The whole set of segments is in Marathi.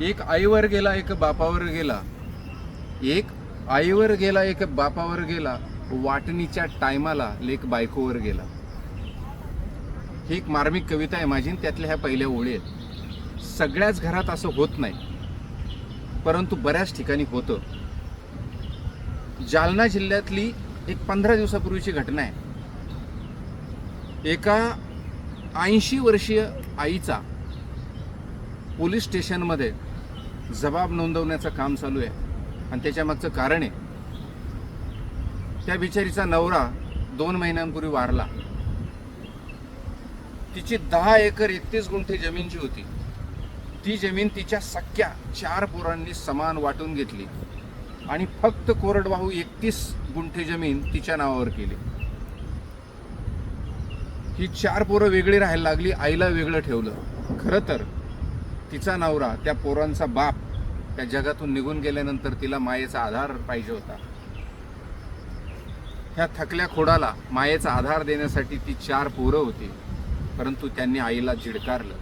एक आईवर गेला एक बापावर गेला. एक आईवर गेला एक बापावर गेला. वाटणीच्या टायमाला लेक बायकोवर गेला. ही एक मार्मिक कविता आहे माझी त्यातल्या ह्या पहिल्या ओळी आहेत. सगळ्याच घरात असं होत नाही परंतु बऱ्याच ठिकाणी होतं. जालना जिल्ह्यातली एक पंधरा दिवसापूर्वीची घटना आहे. एका ऐंशी वर्षीय आईचा पोलीस स्टेशनमध्ये जबाब नोंदवण्याचं काम चालू आहे. आणि त्याच्या मागचं कारण आहे. त्या बिचारीचा नवरा दोन महिन्यांपूर्वी वारला. तिची दहा एकर एकतीस गुंठे जमीनची होती. ती जमीन तिच्या सख्या चार पोरांनी समान वाटून घेतली. आणि फक्त कोरडवाहू एकतीस गुंठे जमीन तिच्या नावावर केली. ही चार पोरं वेगळी राहायला लागली आईला वेगळं ठेवलं. खरं तर तिचा नवरा त्या पोरांचा बाप त्या जगातून निघून गेल्यानंतर तिला मायेचा आधार पाहिजे होता. ह्या थकल्या खोडाला मायेचा आधार देण्यासाठी ती चार पोरं होती परंतु त्यांनी आईला झिडकारलं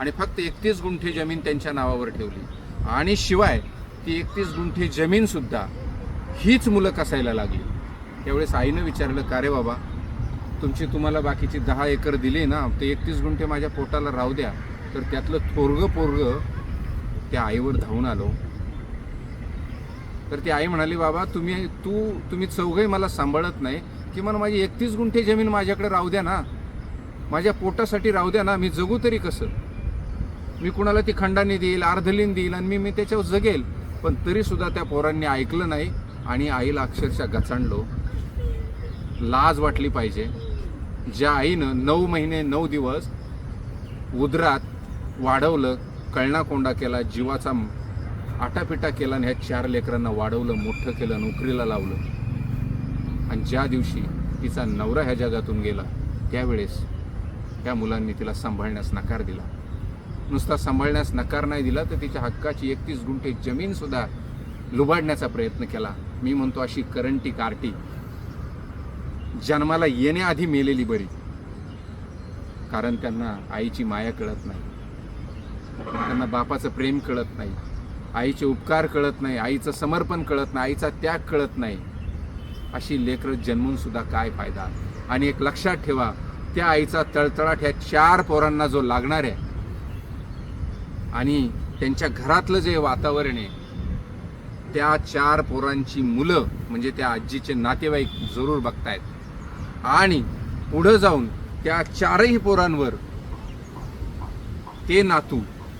आणि फक्त एकतीस गुंठे जमीन त्यांच्या नावावर ठेवली. आणि शिवाय ती एकतीस गुंठे जमीनसुद्धा हीच मुलं कसायला लागली? त्यावेळेस आईनं विचारलं का रे बाबा तुमची तुम्हाला बाकीची दहा एकर दिली ना ते एकतीस गुंठे माझ्या पोटाला राहू द्या तर त्यातलं थोरगं पोरग त्या आईवर धावून आलो. तर ती आई म्हणाली बाबा तुम्ही तू तुम्ही चौघही मला सांभाळत नाही. किमान माझी एकतीस गुंठे जमीन माझ्याकडे राहू द्या ना. माझ्या पोटासाठी राहू द्या ना. मी जगू तरी कसं? मी कुणाला ती खंडाने देईल अर्धलीन देईल आणि मी मी त्याच्यावर जगेल. पण तरीसुद्धा त्या पोरांनी ऐकलं नाही आणि आईला अक्षरशः गचांडलो. लाज वाटली पाहिजे. ज्या आईनं नऊ महिने नऊ दिवस उदरात वाढवलं कळणाकोंडा केला जीवाचा आटापिटा केला आणि ह्या चार लेकरांना वाढवलं मोठं केलं नोकरीला लावलं. आणि ज्या दिवशी तिचा नवरा ह्या जगातून गेला त्यावेळेस त्या मुलांनी तिला सांभाळण्यास नकार दिला. नुसता सांभाळण्यास नकार नाही दिला तर तिच्या हक्काची एकतीस गुंठे जमीनसुद्धा लुबाडण्याचा प्रयत्न केला. मी म्हणतो अशी करंटी कार्टी. जन्माला येण्याआधी मेलेली बरी. कारण त्यांना आईची माया कळत नाही. त्यांना बापाचं प्रेम कळत नाही. आईचे उपकार कळत नाही आईचं समर्पण कळत नाही आईचा त्याग कळत नाही. अशी लेकरं जन्मून सुद्धा काय फायदा? आणि एक लक्षात ठेवा त्या आईचा तळतळाट ह्या चार पोरांना जो लागणार आहे आणि त्यांच्या घरातलं जे वातावरण आहे त्या चार पोरांची मुलं म्हणजे त्या आजीचे नातेवाईक जरूर बघतायत. आणि पुढं जाऊन त्या चारही पोरांवर ते नातू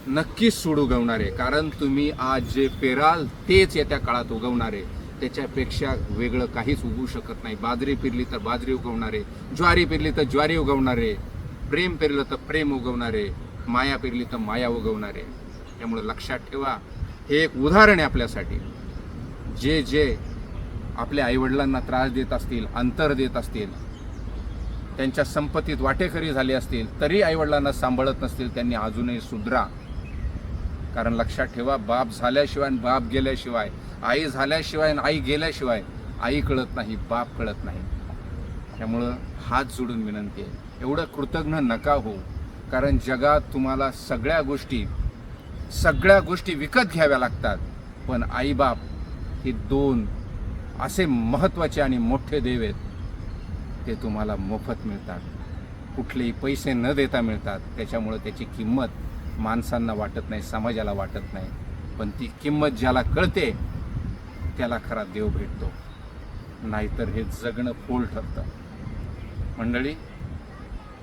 नक्कीच सूड उगवणार आहे कारण तुम्ही आज जे पेराल तेच येत्या काळात उगवणार. आहे त्याच्यापेक्षा वेगळं काहीच उगवू शकत नाही. बाजरी पेरली तर बाजरी उगवणार आहे ज्वारी पेरली तर ज्वारी उगवणार आहे प्रेम पेरलं तर प्रेम उगवणार आहे माया पेरली तर माया उगवणार. आहे त्यामुळे लक्षात ठेवा हे एक उदाहरण आहे आपल्यासाठी. जे जे आपल्या आईवडिलांना त्रास देत असतील अंतर देत असतील त्यांच्या संपत्तीत वाटेकरी झाले असतील तरी आईवडिलांना सांभाळत नसतील त्यांनी अजूनही सुधरा. कारण लक्षात ठेवा बाप झाल्याशिवाय आणि बाप गेल्याशिवाय आई झाल्याशिवाय आणि आई गेल्याशिवाय आई कळत नाही बाप कळत नाही. त्यामुळं हात जोडून विनंती आहे. एवढं कृतज्ञ नका हो कारण जगात तुम्हाला सगळ्या गोष्टी सगळ्या गोष्टी विकत घ्याव्या लागतात. पण आईबाप हे दोन असे महत्त्वाचे आणि मोठे देव आहेत. ते तुम्हाला मोफत मिळतात. कुठलेही पैसे न देता मिळतात. त्याच्यामुळं त्याची किंमत माणसांना वाटत नाही समाजाला वाटत नाही. पण ती किंमत ज्याला कळते त्याला खरा देव भेटतो. नाहीतर हे जगणं फोल ठरतं. मंडळी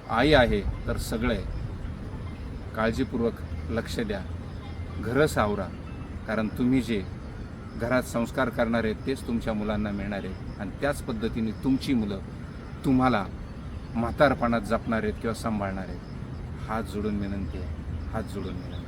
आई आहे तर सगळे. काळजीपूर्वक लक्ष द्या. घरं सावरा. कारण तुम्ही जे घरात संस्कार करणार आहेत तेच तुमच्या मुलांना मिळणार आहे आणि त्याच पद्धतीने तुमची मुलं तुम्हाला म्हातारपणात जपणार आहेत किंवा सांभाळणार आहेत. हात जोडून विनंती आहे. हात जोडून.